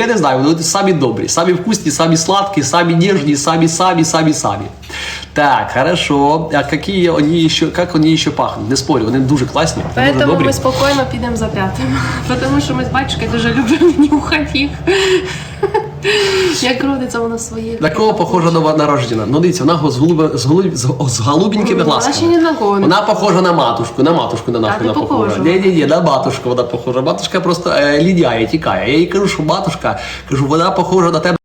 я не знаю, вони самі добрі, самі вкусні, самі сладкі, самі ніжні, самі, самі, самі, самі. Так, хорошо. А які вони ще, як вони ще пахнуть? Не спорю, вони дуже класні, дуже Поэтому добрі. ми спокійно підемо за п'ятим. Тому що ми з батюшкою дуже любимо нюхати їх. Як родиться вона своє. На кого похожа нова народжена? Ну дивіться, вона з, голубе, з, голуб, з, голубенькими глазками. на кого Вона похожа на матушку, на матушку на нахуй не вона похожа. похожа. Ні, ні, ні, на матушку вона похожа. Матушка просто е, ліняє, тікає. Я їй кажу, що матушка, кажу, вона похожа на тебе.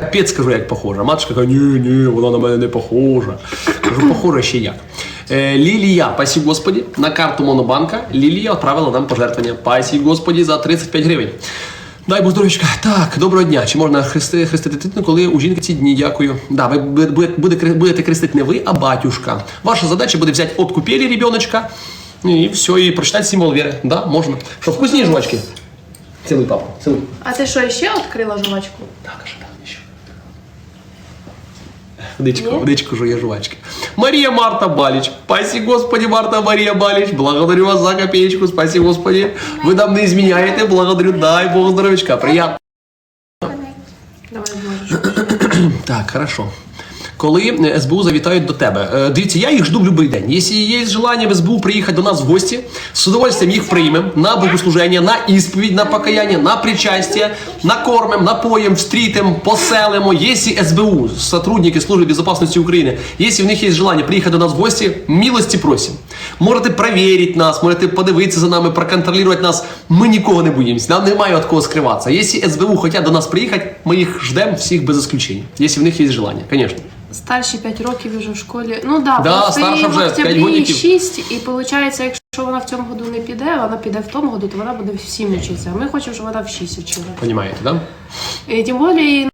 Капець кажу, як похожа. Матушка каже, ні, ні, вона на мене не похожа. Кажу, похожа ще як. Е, Лілія, пасі Господі, на карту Монобанка Лілія відправила нам пожертвування. Пасі Господі за 35 гривень. Дай Бог здоров'ячка. Так, доброго дня. Чи можна хрести, хрестити дитину, коли у жінки ці дні? Дякую. Да, ви буде- буде- буде- будете хрестити не ви, а батюшка. Ваша задача буде взяти от купелі ребеночка і все, і прочитати символ віри. Да, можна. Що вкусні жвачки? Цілуй, папа, цілуй. А ти що, ще відкрила жувачку? Так, аж так, ще. Водичку, водичку жує жвачки. Марія Марта Балич. Спасибо, Господи, Марта Мария Балич. Благодарю вас за копеечку. Спасибо, Господи. Вы нам не изменяете. Благодарю. Дай Бог здоровечка. Приятно. Давай. Так, хорошо. Коли е, СБУ завітають до тебе, Е, дивіться, я їх жду в будь-який день. Якщо є желання в СБУ приїхати до нас в гості, з удовольствием їх приймемо на богослуження, на ісповідь, на покаяння, на причастя, накормим, напоїм, встрітим, поселимо. Якщо СБУ, сотрудники Служби безопасности України, якщо в них є желання приїхати до нас в гості, милості просимо. Можете перевірити нас, можете подивитися за нами, проконтролювати нас. Ми нікого не боїмося, нам немає від кого скриватися. Якщо СБУ хочуть до нас приїхати, ми їх ждемо всіх без исключення. Якщо в них є желання, звісно. Старші 5 років вже в школі. Ну да, Да, просто старша їй вже в октябрі годиків. 6, і виходить, якщо вона в цьому году не піде, вона піде в тому году, то вона буде в 7 вчитися. А ми хочемо, щоб вона в 6 вчила. Понимаєте, да? І тим більше їй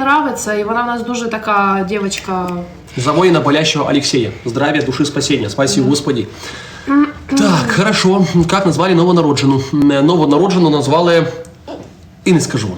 нравиться, і вона в нас дуже така дівчинка. За воина болящего Алексея. Здравия, души спасения. Спаси Господи. Так, хорошо. Как назвали новонароджену? М, Новонароджену назвали... И не скажу.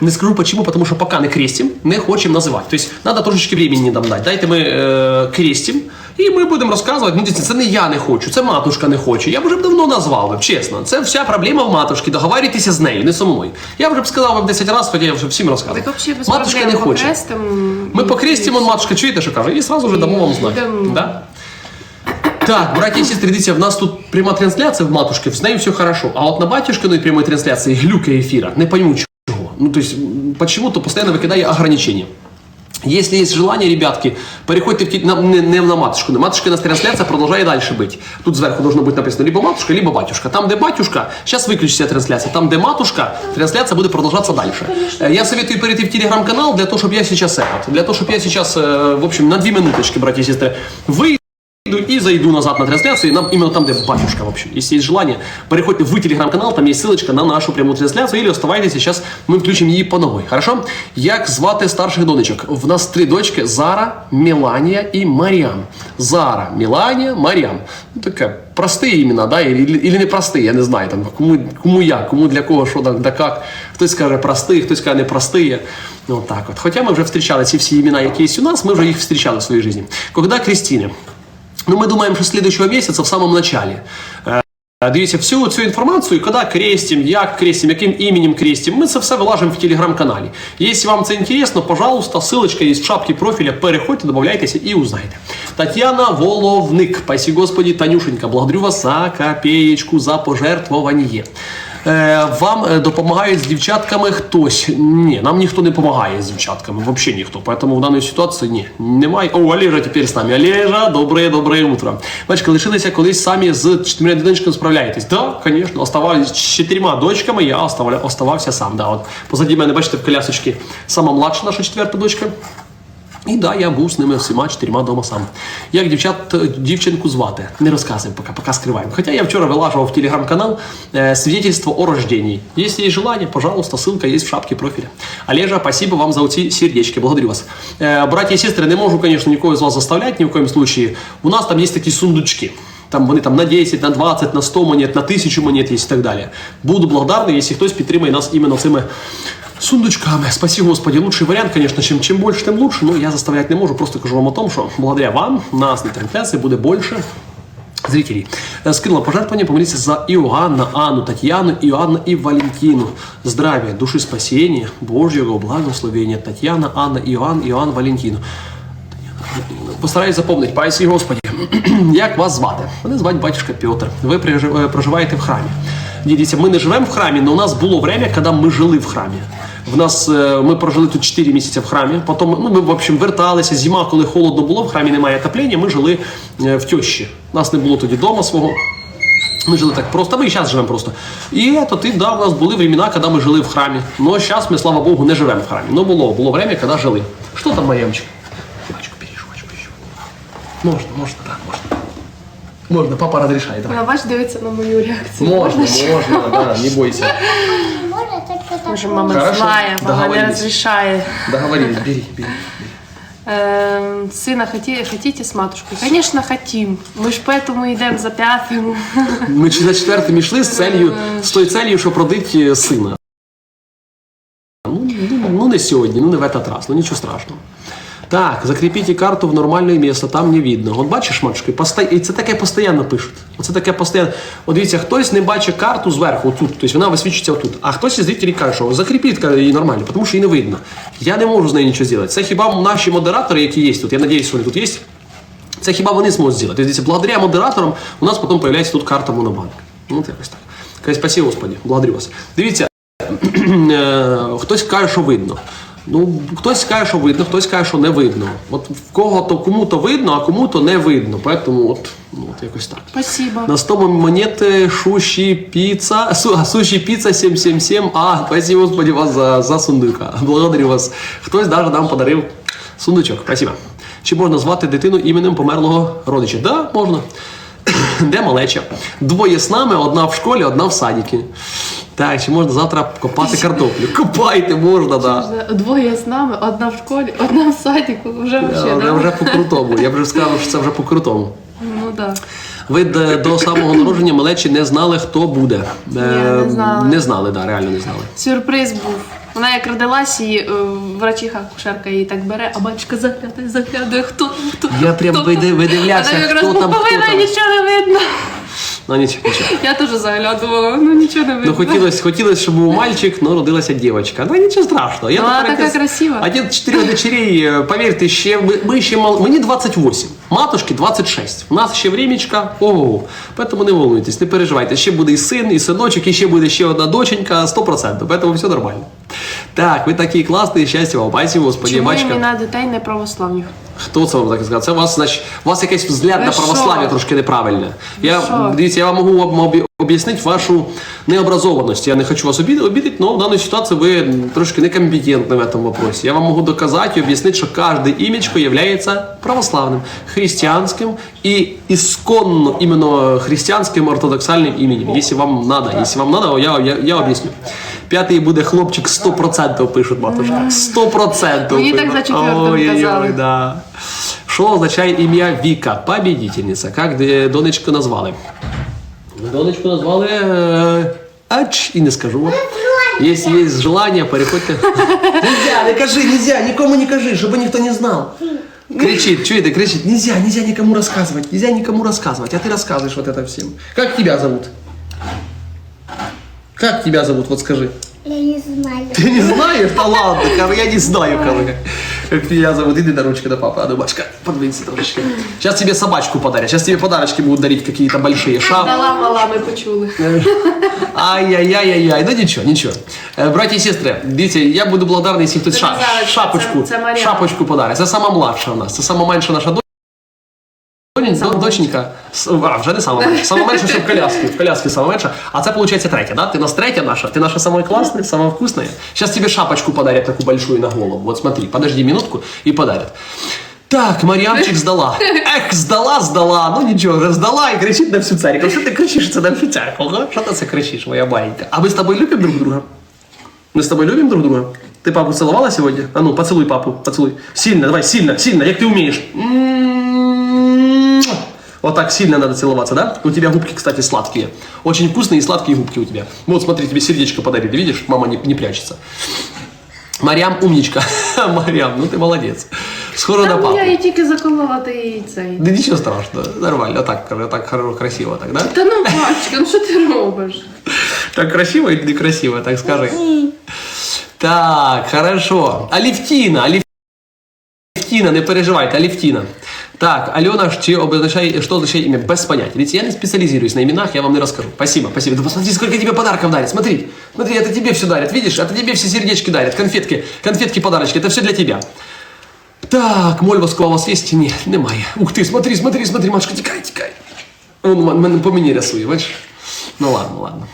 Не скажу почему, потому что пока не крестим, не хочемо називати. Тобто, треба трошечки времени нам дати. Дайте ми е, крестим, і ми будемо розказувати. Ну, дивіться, це не я не хочу, це матушка не хоче. Я б вже б давно назвав би, чесно. Це вся проблема в матушки. Договарюйтеся з нею, не со мною. Я вже б сказав вам 10 разів, хоча я вже всім розказував. Так взагалі без Матушка проблем не хоче. покрестим. Ми покрестимо, матушка, чуєте, що каже, і сразу вже дамо вам знати. Да? Так, братья и сестры, видите, в нас тут прямая трансляция в матушке, с нею все хорошо. А вот на батюшкиной прямой трансляции глюка эфира. Не пойму чего. Ну, то есть, м, почему-то постоянно выкидаю ограничения. Если есть желание, ребятки, переходьте в ті- на, не, не на матушку. На матушке у нас трансляция продолжает дальше быть. Тут сверху должно быть написано либо матушка, либо батюшка. Там, где батюшка, сейчас выключится трансляция. Там, где матушка, трансляция будет продолжаться дальше. Э, Я советую перейти в телеграм-канал для того, чтобы я сейчас этот, для того, чтобы я сейчас, э, в общем, на две минуточки, братья и сестры, вы и зайду назад на трансляцию, нам именно там, где батюшка, в общем. Если есть желание, переходите в телеграм-канал, там есть ссылочка на нашу прямую трансляцию, или оставайтесь, сейчас ми включимо її по новой. Хорошо? Як звати старших донечок? В нас три дочки: Зара, Меланія і Маріам. Зара, Меланія, Маріам. Ну, таке прості імена, да? Или, или не я не знаю. Там, кому, кому як, кому для кого, що да, да як. Хтось каже прості, хтось каже не прості. Ну, так от. Хоча ми вже зустрічали ці всі імена, які є у нас, ми вже їх зустрічали в своїй житті. Когда Кристина? Ну, мы думаем, что следующего месяца, в самом начале. Е, Дивіться, всю цю інформацію, коли крестим, як крестим, яким іменем крестим, ми це все вилажимо в телеграм-каналі. Якщо вам це інтересно, пожалуйста, ссылочка є в шапці профіля, переходьте, додавайтеся і узнайте. Тетяна Воловник, пасі Господі, Танюшенька, благодарю вас за копеечку, за пожертвування. Е, Вам е, допомагають з дівчатками хтось. Ні, нам ніхто не допомагає з дівчатками, взагалі ніхто. Поэтому в даній ситуації ні, немає. О, Олежа тепер з нами. Олежа, добре, добре утро. Бачите, лишилися колись самі з чотирма донечками справляєтесь. Так, да, звісно, оставались з чотирма дочками, я оставався сам. Да, от позаді мене, бачите, в колясочці сама младша наша четверта дочка. І да, я був з ними всіма чотирма дома сам. Як дівчат, дівчинку звати? Не розказуємо поки, поки скриваємо. Хоча я вчора вилажував в телеграм-канал э, свидетельство о рождении. Если есть желание, пожалуйста, ссылка есть в шапке профиля. Олежа, спасибо вам за эти сердечки, благодарю вас. Э, братья и сестры, не можу, конечно, никого из вас заставлять, ни в коем случае. У нас там есть такие сундучки. Там вони там на 10, на 20, на 100 монет, на 1000 монет є і так далі. Буду благодарний, якщо хтось підтримає нас іменно цими сундучками. Спаси Господи. Лучший вариант, конечно, чем, чем больше, тем лучше. Но я заставлять не можу. Просто кажу вам о том, що благодаря вам нас на трансляції буде більше зрителей. Э, Скинула пожертвование, помолиться за Иоанна, Анну, Татьяну, Иоанна и Валентину. Здравия, души спасения, Божьего благословения. Татьяна, Анна, Иоанн, Иоанн, Валентину. Постараюсь запомнити, пасі Господі, як вас звати? Мене звати батюшка Петр. Ви е, проживаєте в храмі. Дивіться, ми не живемо в храмі, але у нас було время, коли ми жили в храмі. В нас е, ми прожили тут 4 місяці в храмі. Потім ну, ми в общем верталися. Зима, коли холодно було, в храмі немає отоплення. Ми жили е, в тещі. У нас не було тоді дома свого. Ми жили так просто, ми і зараз живемо просто. І это, ти, да, у нас були времена, коли ми жили в храмі. Но зараз ми, слава Богу, не живемо в храмі. Но було, було время, коли жили. Що там, Мар'ямчик? Жвачку бери, жвачку еще. Можно, можно, да, можно. Можно, папа разрешает, давай. Вона бач, дивиться на мою реакцію. Можно, можно, да, не бойся. Можно только Може, так. мама Хорошо, злая, мама не договорились. розрішає. Договорились, бери, бери. Э, сына хоти, хотите с матушкой? Конечно, хотим. Мы ж поэтому йдемо за п'ятим. Ми за четвертим йшли з целью, з тою целью, щоб родити сина. Ну, ну, ну не сьогодні, ну не в этот раз, ну нічого страшного. Так, закріпіть карту в нормальне місце, там не видно. От бачиш, матушки, посто... і це таке постійно пишуть. Оце таке постійно. От дивіться, хтось не бачить карту зверху, отут, тобто вона висвічується отут. А хтось із зрителів каже, що закріпіть її нормально, тому що її не видно. Я не можу з нею нічого зробити. Це хіба наші модератори, які є тут, я сподіваюся, вони тут є. Це хіба вони зможуть зробити. Тобто, благодаря модераторам у нас потім з'являється тут карта Монобанк. Ну, от якось так. Каже, спасибо, Господи, благодарю вас. Дивіться, е, хтось каже, що видно. Ну, хтось каже, що видно, хтось каже, що не видно. От в кого-то кому-то видно, а кому-то не видно. Поэтому от, ну, от якось так. Спасибо. На 100 монети шуші піца, су, а, суші піца 777. А, спасибо, Господи, вас за, за сундука. Благодарю вас. Хтось навіть нам подарив сундучок. Спасибо. Чи можна звати дитину іменем померлого родича? Да, можна. Де малеча? Двоє з нами, одна в школі, одна в садіки. Так, чи можна завтра копати картоплю? Копайте, можна, да. Двоє з нами, одна в школі, одна в садіку. Вже вже, да? вже по-крутому. Я б вже сказав, що це вже по-крутому. Ну да. Ви до, самого народження малечі не знали, хто буде. Е, не знали. Не знали, да, реально не знали. Сюрприз був. Вона як родилась, і е, врачиха, кушерка її так бере, а батюшка заглядає, заглядає, хто там, хто Я прям хто там. види- видивлявся, Вона якраз хто там, хто там. нічого не видно. Ну нічого, нічого. Я теж заглядувала, ну нічого не видно. Ну хотілося, хотілося, щоб був мальчик, але родилася дівчинка. Ну нічого страшного. Я Ну, вона така красива. Один з чотирьох дочерей, е, повірте, ще ми, ми ще мал... мені 28, матушки 26. У нас ще времечка, ого. Поэтому не волнуйтесь, не переживайте. Ще буде і син, і синочок, і ще буде ще одна доченька, 100%. Поэтому все нормально. Так, ви такі класні, щастя вам, пасі, господі, Чому бачка. імена дітей не православних? Хто це вам так сказав? Це у вас, значить, у вас якийсь взгляд на православ'я трошки неправильне. Я, дивіться, я вам можу об- обі- об'яснити вашу необразованность. Я не хочу вас обидеть, но в даній ситуації ви трошки некомпетентны в этом вопросе. Я вам можу доказати і об'яснити, що кожне імечко є православним, християнським і ісконно іменно християнським ортодоксальним іменем. Якщо вам надо, якщо вам надо, я, я, я об'ясню. П'ятий буде хлопчик 100% пишуть, матушка. 100%. Мені так пишуть. за четвертим Ой-ой-ой, казали. да. Що означає ім'я Віка? Победительниця. Як де- донечку назвали? Донечку назвали. е, Ач, і не скажу. Якщо є желання, переходьте. Нельзя, не кажи, нельзя, нікому не кажи, щоб ніхто не знав. Кричит, чуєте, кричит, нельзя, нельзя никому рассказывать, нельзя никому рассказывать, а ты рассказываешь вот это всем. Как тебя зовут? Как тебя зовут, вот скажи. Я не знаю. Ты не знаешь? Да ладно, кого- я не знаю, кого как, как тебя зовут. Иди на ручку до папы. А ну, башка, подвинься трошечки. Сейчас тебе собачку подарят. Сейчас тебе подарочки будут дарить какие-то большие. Шап. Дала мала, ми почули. Ай-яй-яй-яй. Ну ничего, ничего. Э, Братья и сестры, видите, я буду благодарный, если кто-то ша- Доказалось, шапочку, це- це Мар'яна. шапочку подарить. Це сама младша у нас, це сама менша наша дочь. Сама Донь- Доченька, С- а, вже не сама менша. Сама менша ще в коляскі. В коляскі сама менша. А це виходить третя, да? Ти у нас третя наша, ти наша самая классная, самая вкусная. Сейчас тебе шапочку подарят такую большую на голову. Вот смотри, подожди минутку и подарят. Так, Мар'ямчик здала. Ех, здала, здала. Ну нічого, вже здала і кричить на всю церковь. Що ти кричиш це на всю церковь? га? Що ти це кричиш, моя маленька? А ми з тобою любимо друг друга? Мы с тобой любим друг друга? Ты папу целовала сегодня? А ну, поцелуй папу, поцелуй. Сильно, давай, сильно, сильно, как ты умеешь. М-м-м. Вот так сильно надо целоваться, да? У тебя губки, кстати, сладкие. Очень вкусные и сладкие губки у тебя. Вот, смотри, тебе сердечко подарили, видишь? Мама не, не прячется. Марьям умничка. Марьям, ну ты молодец. Схоже на Та ну, папу. я її тільки заколола, ти її цей. Да нічого страшного, нормально, так, каже, так хоро- красиво, так, да? Та ну, бачка, ну що ти робиш? Так красиво или некрасиво, так скажи. Так, хорошо. Алівтіна, Алівтіна, не переживайте, Алівтіна. Так, Алена, ж чи обозначає, что означает имя? Без понятия. Видите, я не специализируюсь на именах, я вам не расскажу. Спасибо, спасибо. Да посмотри, сколько тебе подарков дарят. Смотри, смотри, это тебе все дарят, видишь? Это тебе все сердечки дарят, конфетки, конфетки, подарочки, это все для тебя. Так, моль воскова у вас есть? Ні, немає. Ух ти, смотри, смотри, смотри, Машка, тікай, тікай. Он м- мене по мені рисує, бачиш? Ну ладно, ладно.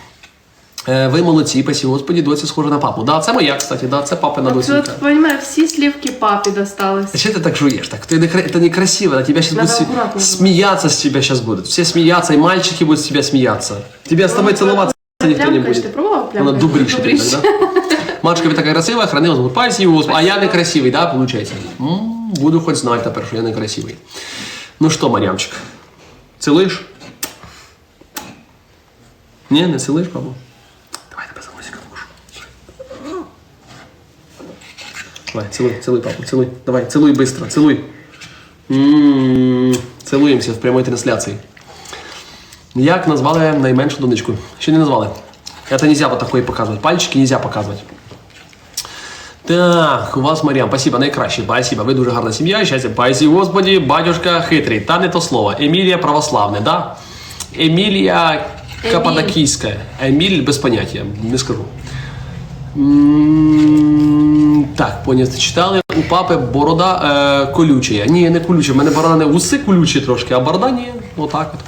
Е, ви молодці, пасі, господі, доці схожа на папу. Да, це моя, кстати, да, це папина доченька. Тут, понимаешь, всі слівки папі достались. А что ты так жуешь? Так ты, некра- это некрасиво. На тебя сейчас Надо будут сме- аккуратно было. смеяться с тебя сейчас будут. Все смеяться, и мальчики будут с тебя смеяться. Тебя с тобой целоваться никто не Плямкаєш, ти будет. пробував Вона плямкати? дубріше ти так, да? Машка, ви така красива, хранила звук пальці, Господи. а я некрасивий, да, получается? М, Буду хоть знать тепер, що я некрасивий. Ну що, Мар'ямчик, цілуєш? Ні, не цілуєш, папу? Давай, цілуй, цілуй, папу, цілуй. Давай, цілуй быстро, цілуй. М, Цілуємося в прямій трансляції. Як назвали найменшу донечку? Ще не назвали. Это нельзя вот такое показывать. Пальчики нельзя показывать. Так, у вас Маріам, спасибо, найкраще, спасибо. Ви дуже гарна сім'я, щастя, пасі, господі, батюшка хитрий. Та не то слово. Емілія православне, да? Емілія Каппадокійська. Еміль без поняття, не скажу. М, Так, поняття читали. У папи борода е, колюча. Ні, не колюча. У мене борода не уси колючі трошки, а борода ні. Отак от.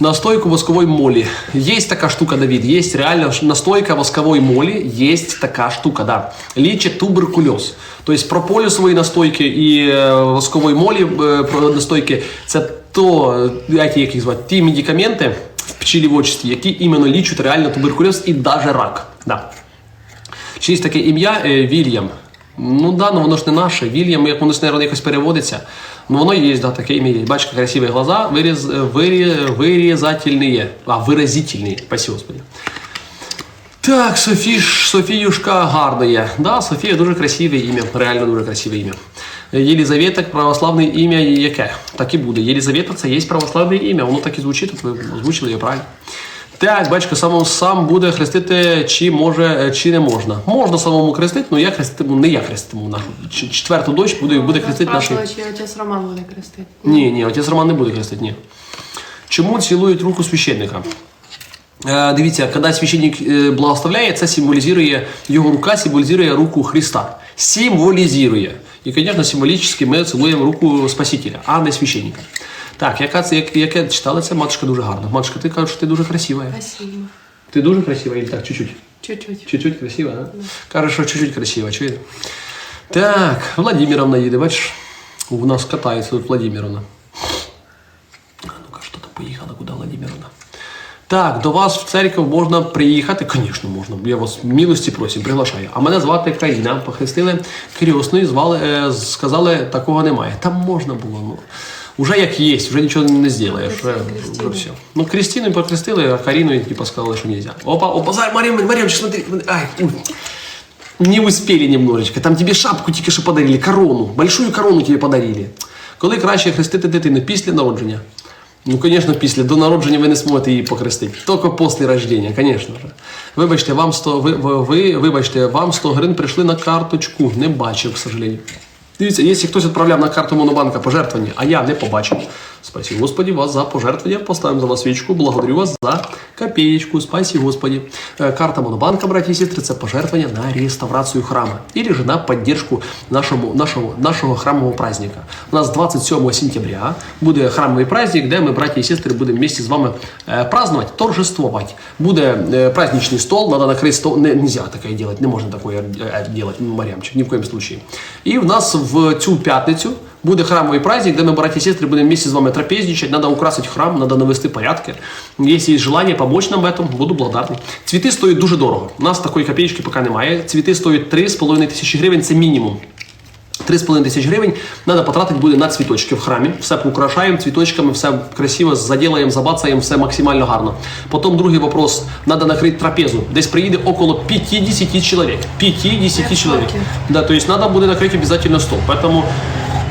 Настойку восковой моли. Есть такая штука, Давид, есть реально ш- настойка восковой моли, есть такая штука, да. Лечит туберкулез. То есть прополисовые настойки и э, восковой моли э, про- настойки це то, е, як їх їх звати, ті медикаменти в пчеліводстві, які іменно лічать реально туберкульоз і даже рак. Да. Чи є таке ім'я е, Вільям? Ну да, ну воно ж не наше. Вільям, як воно ж, наверное, якось переводиться. Ну воно є, да, таке ім'я є. Бачите, красиві глаза, виріз, вирі, вирізательні. А, виразительні. Спасибо, Господи. Так, Софіш, Софіюшка гарна є. Да, Софія дуже красиве ім'я, реально дуже красиве ім'я. Єлізавета, православне ім'я яке? Так і буде. Єлізавета це є православне ім'я, воно так і звучить, ви озвучили його правильно. Так, батько сам, сам буде хрестити, чи може, чи не можна. Можна самому хрестити, але я хреститиму, не я хреститиму нашу. Четверту дочь буде, буде хрестити нашу. Спрашивала, чи отець Роман буде крестити. Ні, ні, отець Роман не буде хрестити, ні. Чому цілують руку священника? Е, дивіться, коли священник е, благословляє, це символізує, його рука символізує руку Христа. Символізує. І, звісно, символічно ми цілуємо руку Спасителя, а не священника. Так, яка це, як, яке читали це, матушка дуже гарна. Матушка, ти кажеш, що ти дуже красива. Спасибо. Ти дуже красива, или так, чуть-чуть? Чуть-чуть. Чуть-чуть красиво, да? Кажеш, що чуть-чуть красиво, чуєте? Так, Владимировна їде, бачиш? У нас катається тут Владимировна. А ну-ка, що там поїхала, куди Владимировна? Так, до вас в церкву можна приїхати? Звісно, можна. Я вас милості просим, приглашаю. А мене звати Країна. Похрестили крісною, звали, е, сказали, такого немає. Там можна було, ну. Уже як є, вже нічого не зробиш. Вже, вже все. Ну, Крістіну похрестили, а Каріну типа сказали, що нельзя. Опа, опа, зай, Мария, Мария, смотри. Ай. Не успели немножечко. Там тебе шапку тільки що подарили, корону. Большую корону тебе подарили. Коли краще хрестити дитину? Після народження. Ну, звісно, після. До народження ви не зможете її похрестити. Тільки після рождення, звісно ж. Вибачте, вам 100, ви, ви, ви, вибачте, вам 100 гривень прийшли на карточку. Не бачив, к сожалению. Дивіться, якщо хтось відправляв на карту Монобанка пожертвування, а я не побачив. Спасибо, Господи, вас за пожертвування. Поставимо за вас свічку. Благодарю вас за копеечку. Спасибо, Господи. Е, Карта Монобанка, браті і сестри, це пожертвування на реставрацію храма. Или же на поддержку нашому, нашого, нашого храмового праздника. У нас 27 сентября буде храмовий праздник, де ми, браті і сестри, будемо вместе з вами е, праздновать, торжествовать. Буде е, праздничний стол, надо накрыть стол. Нельзя такое делать, не можна такое делать, Мар'ямчик, ні в коем случае. І в нас в цю п'ятницю буде храмовий праздник, де ми, браті і сестри, будемо вместе з вами трапезничать, надо украсить храм, надо навести порядки. Якщо є желание помочь нам в этом, буду благодарний. Цвіти стоять дуже дорого. У нас такої копеечки поки немає. Цвіти стоять 3,5 тисячі гривень, це мінімум. 3,5 тисяч гривень треба потратити буде на цвіточки в храмі. Все поукрашаємо цвіточками, все красиво заділаємо, забацаємо, все максимально гарно. Потім другий вопрос. Треба накрити трапезу. Десь приїде около 50 чоловік. 50 Я в чоловік. шокі. Да, то есть надо будет накрыть обязательно стол. Поэтому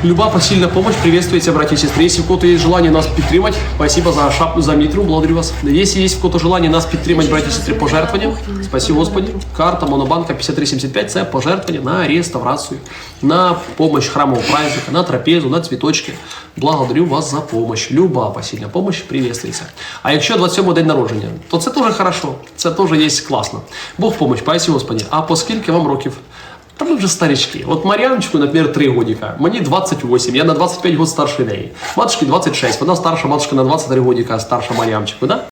Люба посильная помощь приветствуется, братья и сестры. Если у кого-то есть желание нас підтримать, спасибо за шапку, за митру, благодарю вас. Если есть у кого-то желание нас підтримать, братья и сестры, пожертвованием, спасибо Господи. Карта Монобанка 5375 – це пожертвування на реставрацію, на помощь храмового праздника, на трапезу, на цвіточки. Благодарю вас за помощь. Люба посильна помощь приветствується. А якщо 27 день народження, то це теж хорошо, це теж є класно. Бог помощь, спасибо Господи. А по скільки вам років? Та ми вже старички. От Мар'яночку, наприклад, 3 годика. Мені 28, я на 25 год старше неї. Матушки 26, вона старша матушка на 23 годика, старша Мар'ямчику, да?